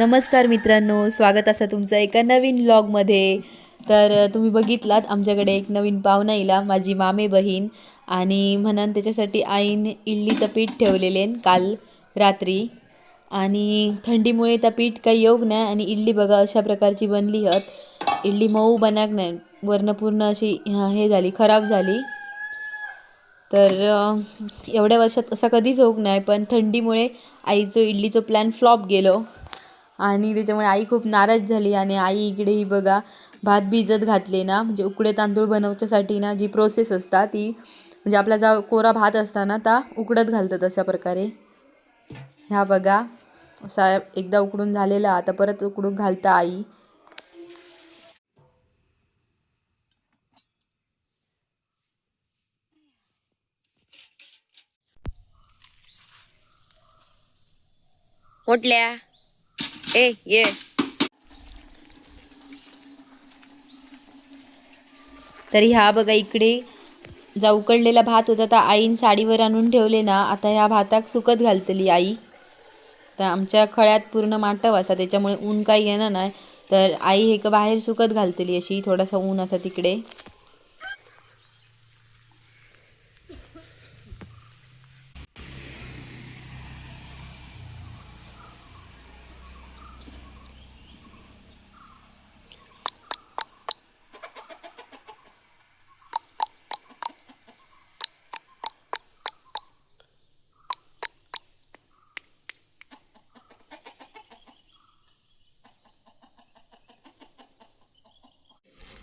नमस्कार मित्रांनो स्वागत असं तुमचं एका नवीन व्लॉगमध्ये तर तुम्ही बघितलात आमच्याकडे एक नवीन पाहुणा येईला माझी मामे बहीण. आणि म्हणून त्याच्यासाठी आईने इडलीचं पीठ ठेवलेले काल रात्री. आणि थंडीमुळे त्या पीठ काही योग नाही आणि इडली बघा अशा प्रकारची बनली हत. इडली मऊ बनाक नाही वरनं पूर्ण अशी हे झाली खराब झाली. तर एवढ्या वर्षात असा कधीच होऊ नाही पण थंडीमुळे आईचं इडलीचं प्लॅन फ्लॉप गेलो. आणि त्याच्यामुळे आई खूप नाराज झाली आणि आई इकडे ही बघा भात भिजत घातले ना म्हणजे उकडे तांदूळ बनवच्यासाठी ना जी प्रोसेस असता ती म्हणजे आपला जा कोरा भात असता ना ता उकडत घालतात अशा प्रकारे. ह्या बघा असा एकदा उकडून झालेला आता परत उकडून घालता आई. मोठल्या Eh, ए ये तरी ह्या बघा इकडे. जा उकडलेला भात होता तर आईन साडीवर आणून ठेवले ना आता ह्या भाताक सुकत घालतली आई. तर आमच्या खळ्यात पूर्ण माटव असा त्याच्यामुळे ऊन काही येणार नाही. तर आई हे का बाहेर सुकत घालतली अशी थोडासा ऊन असा तिकडे.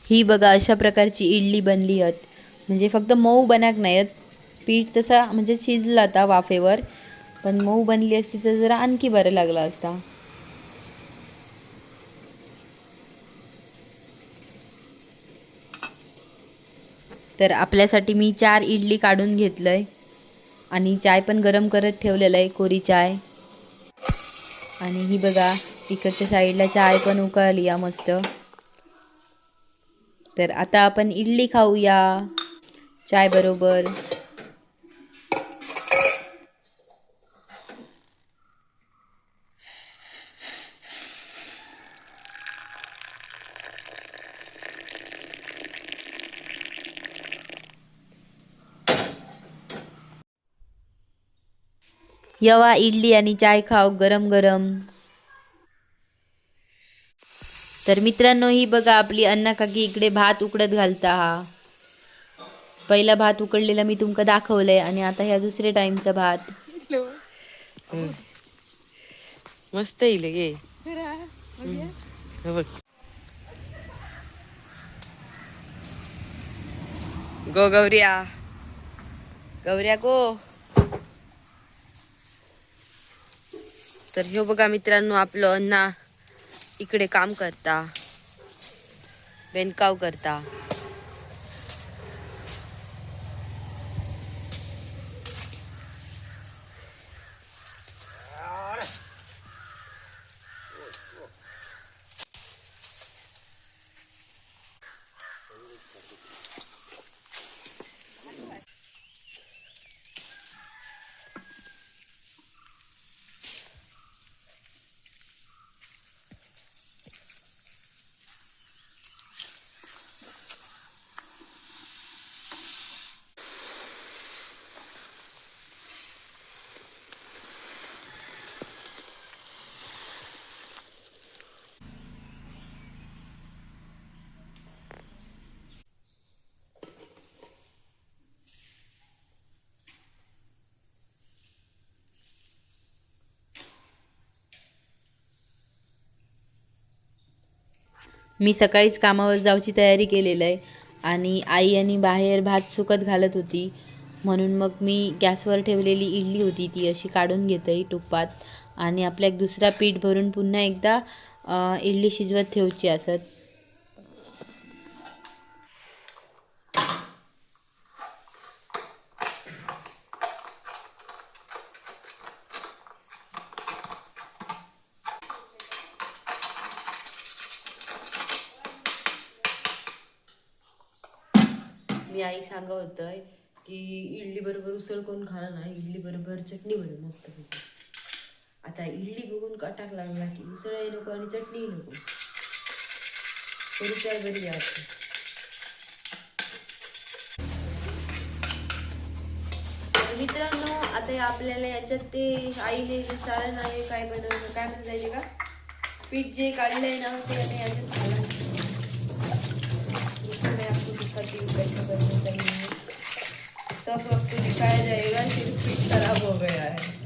ही बघा अशा प्रकारची इडली बनली आहेत. म्हणजे फक्त मऊ बनाक नाही आहेत. पीठ तसा म्हणजे शिजला आता वाफेवर. पण मऊ बनली असती तर जरा आणखी बरं लागला असता. तर आपल्यासाठी मी चार इडली काढून घेतलंय. आणि चाय पण गरम करत ठेवलेलं आहे कोरी चाय. आणि ही बघा इकडच्या साईडला चाय पण उकळली या मस्त. तर आता आपण इडली खाऊया. चाय बरोबर. यवा इडली आणि चाय खाऊ गरम गरम. तर मित्रांनो ही बघा आपली अण्णा काकी इकडे भात उकडत घालता हा. पहिला भात उकडलेला मी तुमका दाखवलंय आणि आता ह्या दुसऱ्या टाइमचा भात. मस्त येईल गे हे बघ. गो गौऱ्या गौऱ्या गो. तर ह्यो बघा मित्रांनो आपलं अण्णा इकडे काम करता बेनकाव करता. मी सकाळीच कामावर जाऊची तयारी केलेलं आहे. आणि आई आणि बाहेर भात सुकत घालत होती. म्हणून मग मी गॅसवर ठेवलेली इडली होती ती अशी काढून घेते टुप्पात. आणि आपल्या एक दुसरा पीठ भरून पुन्हा एकदा इडली शिजवत ठेवची असत. मी आई सांगत होतंय की इडली बरोबर उसळ कोण खाणार ना इडली बरोबर चटणी बनव मस्त आता इडली बघून कटाक लागला की उसळही नको आणि चटणीही नको. थोडी काय बरी आहे मित्रांनो आता आपल्याला याच्यात ते आईने जे सारण आहे काय बनवलं काय म्हणता येईल का? पीठ जे काढलंय ना ते आता याच्यात दिखाती हूँ कैसे बनने चाहिए सब आपको दिखाया जाएगा सिर्फ पीठ खराब हो गया है।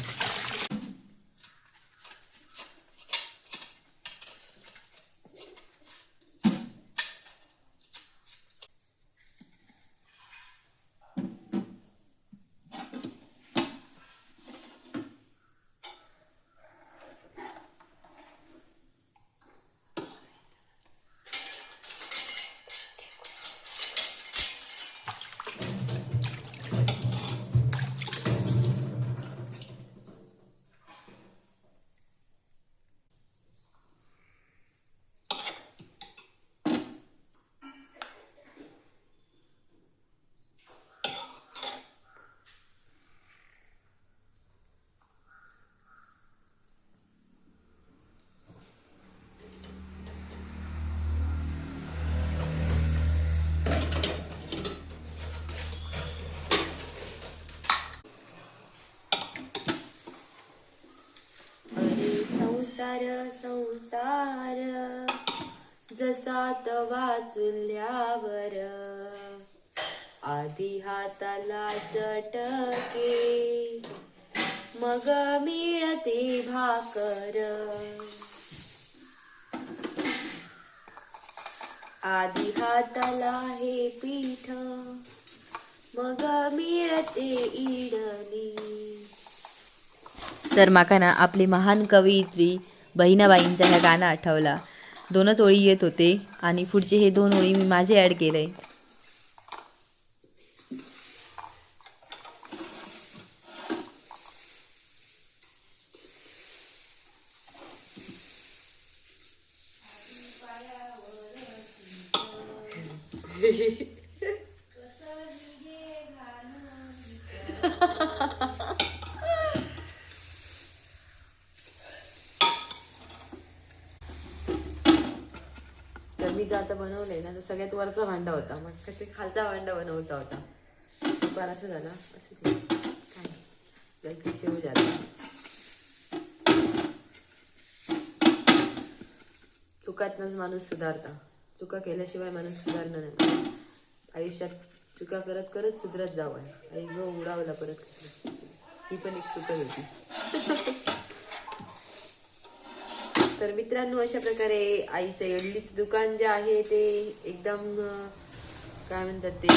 तवा चुल्यावर आधी हाताला चटके मग मिळते भाकर. आधी हाताला हे पीठ मग मिळते इडली. तर माका ना आपली महान कवयित्री बहिणाबाईंचा ह्या गाणं आठवला. दोनच ओळी येत होते आणि पुढचे हे दोन ओळी मी माझे ॲड केले पिझ्झा आता बनवले ना तर सगळ्यात वरचा भांडा होता. मग कसे खालचा भांडा बनवता होता. चुकार असं झाला. असं ते काय? गलती सेव झाला चुकातनच माणूस सुधारता. चुका केल्याशिवाय माणूस सुधारणार नाही. आयुष्यात चुका करत करत सुधरत जावं. आई गो उडावला परत. ही पण एक चुकत होती. तर मित्रांनो अशा प्रकारे आईचं इडलीचं दुकान जे आहे ते एकदम काय म्हणतात ते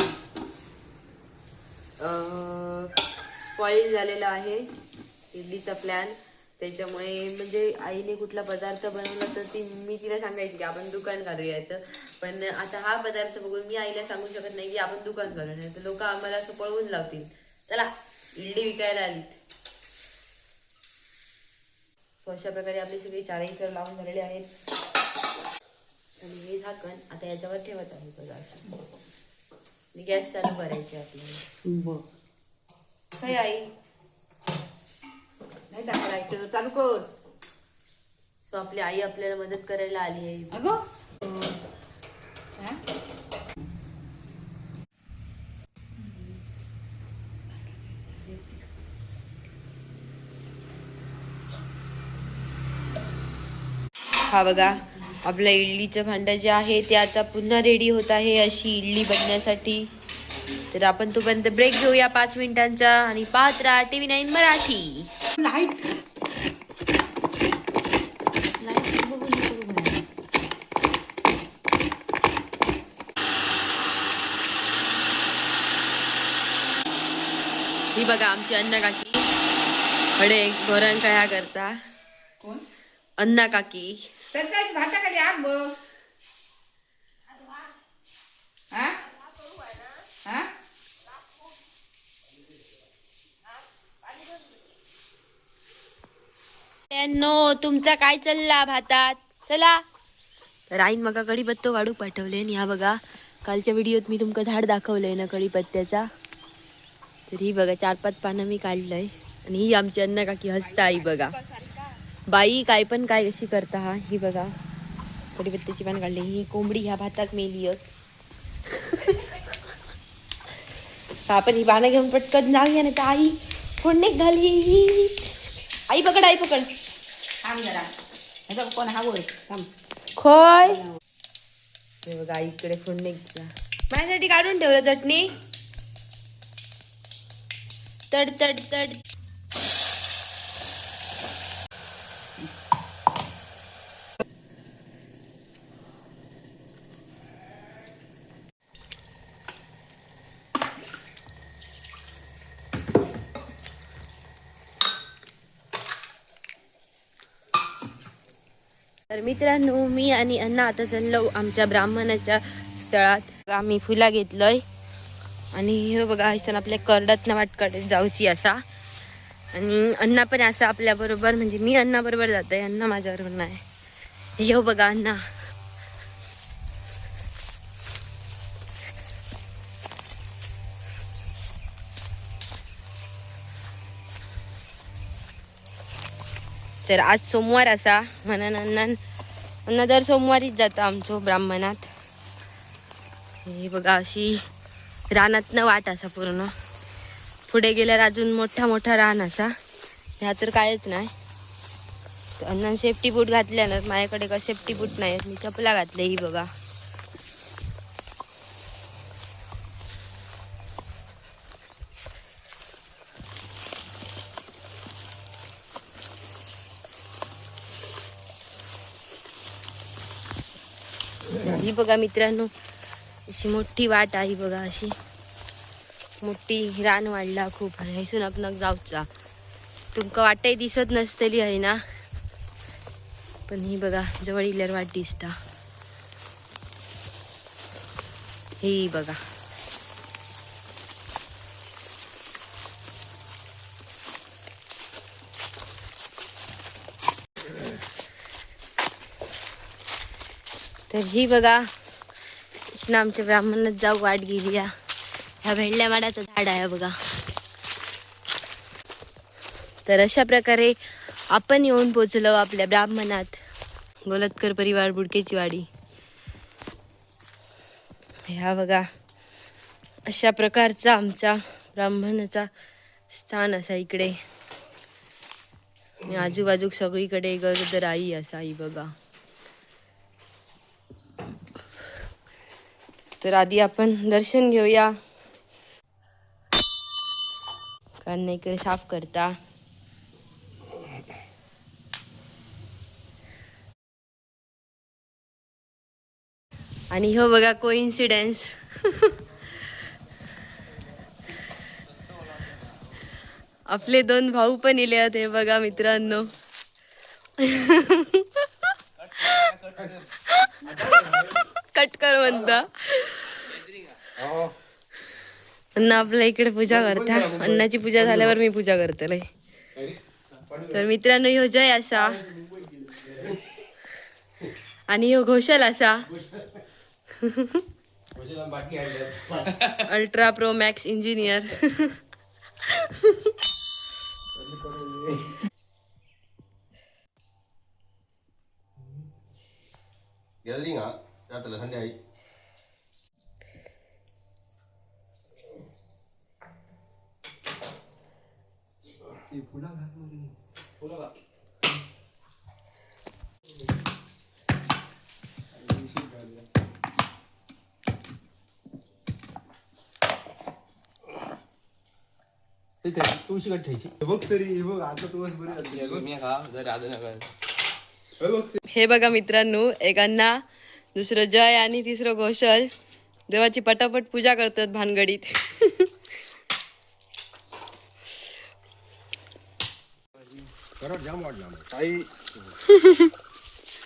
स्पॉईल झालेला आहे इडलीचा प्लॅन त्याच्यामुळे म्हणजे आईने कुठला पदार्थ बनवला तर ती मी तिला सांगायची की आपण दुकान घालू याचं पण आता हा पदार्थ बघून मी आईला सांगू शकत नाही की आपण दुकान घालू नाही तर लोक आम्हाला असं पळवून लावतील. चला इडली विकायला आलीत. सो अशा प्रकारे आपली सगळी चारही तर लावून झालेले आहेत. आणि हे झाकण आता याच्यावर ठेवत आहे बघा असं. आणि गॅस चालू करायची आपल्याला काय आई. नाही दाखवायचं चालू कर. सो आपली आई आपल्याला मदत करायला आली आहे. अगं हा बघा आपलं इडलीचं भांडं जे आहे ते आता पुन्हा रेडी होत आहे अशी इडली बनण्यासाठी. तर आपण तोपर्यंत ब्रेक घेऊया पाच मिनिटांचा आणि पाहत राहा टी व्ही नाईन मराठी लाइट ही बघा आमची अन्न काकी कडे गोरण काय करता. कोण? अन्ना काकी तर काय भाताखाली आग बघ हा? हा? नो तुमचा काय चालला भातात? चला. तर आईन मका कढीपत्तो काढू पाठवले आणि ह्या बघा कालच्या व्हिडिओत मी तुमका झाड दाखवलंय ना कडीपत्त्याचा तर ही बघा चार पाच पानं मी काढलंय. आणि ही आमची अन्न काकी हसता आई बघा. बाई काय पण काय कशी करता हा ही बघा. कढीपत्त्याची पान काढली ही कोंबडी ह्या भातात मेली आपण ही पानं घेऊन पटकन जाऊया ना तर आई फोडणे घाली. आई पकड आई पकड. थांब जरा. हे कोण हवं थांब. खोय. हे बघा इकडे फोडणे माझ्यासाठी काढून ठेवलं चटणी. तड तड तड. तर मित्रांनो मी आणि अण्णा आता चाललो आमच्या ब्राह्मणाच्या स्थळात. आम्ही फुला घेतलंय. आणि हे बघा हैसन आपल्या करडात वाटकडे जाऊची असा. आणि अण्णा पण असा आपल्या बरोबर म्हणजे मी अण्णा बरोबर आहे अण्णा माझ्याबरोबर नाही. येऊ हो बघा अण्णा. तर आज सोमवार असा म्हणून अण्णा अण्णा दर सोमवारीच जातं आमचो ब्राह्मणात. हे बघा अशी रानातनं वाट असा पूर्ण. पुढे गेल्यावर अजून मोठा मोठा रान असा. ह्या तर कायच नाही. अण्णा सेफ्टी बूट घातल्यानं माझ्याकडे का सेफ्टी बूट नाही मी चपला घातले ही बघा. ही बघा मित्रांनो अशी मोठी वाट आहे बघा अशी. मोठी रान वाढला खूप आणि हैसून आपण जाऊचा. तुमका वाटही दिसत नसतली आहे ना? पण ही बघा जवळ इल्यावर वाट दिसता. ही बघा. तर ही बघा इथनं आमच्या ब्राह्मणात जाऊ वाट गेली या. ह्या भेंडल्या माडाचं झाड आहे बघा. तर अशा प्रकारे आपण येऊन पोचलो आपल्या ब्राह्मणात. गोलतकर परिवार बुडकेची वाडी. ह्या बघा अशा प्रकारचा आमचा ब्राह्मणाचा स्थान असा इकडे. आणि आजूबाजूक सगळीकडे गरोदर आई असा आई बघा. तर आधी आपण दर्शन घेऊया. कारण इकडे साफ करता. आणि हो बघा को इन्सिडेन्स आपले दोन भाऊ पण इले आहेत हे बघा मित्रांनो. कट कर म्हणता. अण्णा आपल्या इकडे पूजा करता. अण्णाची पूजा झाल्यावर मी पूजा करतले तर मित्रांनो ह्यो जय असा. आणि ह्यो घोषल असा. Ultra pro max engineer gathering हा. जातलं संध्याकाळी. तुळशी कट ठेवायची बघ तरी हे बघ आता तुळस बरी हे बघ मित्रांनो एक अण्णा दुसरं जय आणि तिसरं घोषल देवाची पटापट पूजा करतात भानगडीत करत जाम वाढला काही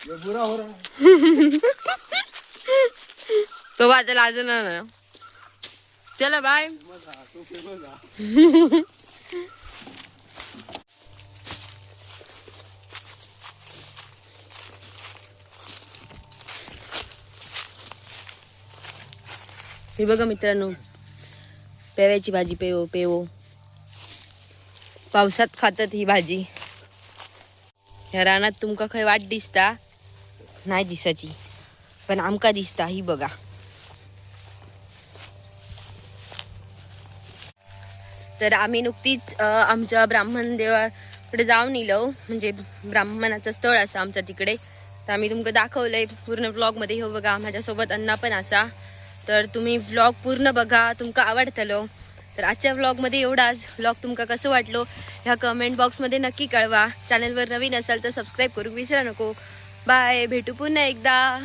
ये बुरा हो रहा तो माझ्या लाज ना चला बाय हे बघा मित्रांनो पेव्याची भाजी पेव पेव. पावसात खातात ही भाजी. ह्या रानात तुमका खंय वाट दिसता? नाही दिसाची पण आमका दिसता ही बघा. तर आम्ही नुकतीच आमच्या ब्राह्मण देवाकडे जाऊन इलो म्हणजे ब्राह्मणाचं स्थळ असं आमच्या तिकडे. तर आम्ही तुमका दाखवलंय पूर्ण व्लॉगमध्ये हो बघा माझ्यासोबत अण्णा पण असा. तर तुम्ही व्लॉग पूर्ण बघा तुमका आवडतलो. तर आजच्या व्लॉगमध्ये एवढाच व्लॉग तुमका कसं वाटलो? ह्या कमेंट बॉक्समध्ये नक्की कळवा. चॅनलवर नवीन असाल तर सबस्क्राईब करू विसरा नको. बाय भेटू पुन्हा एकदा.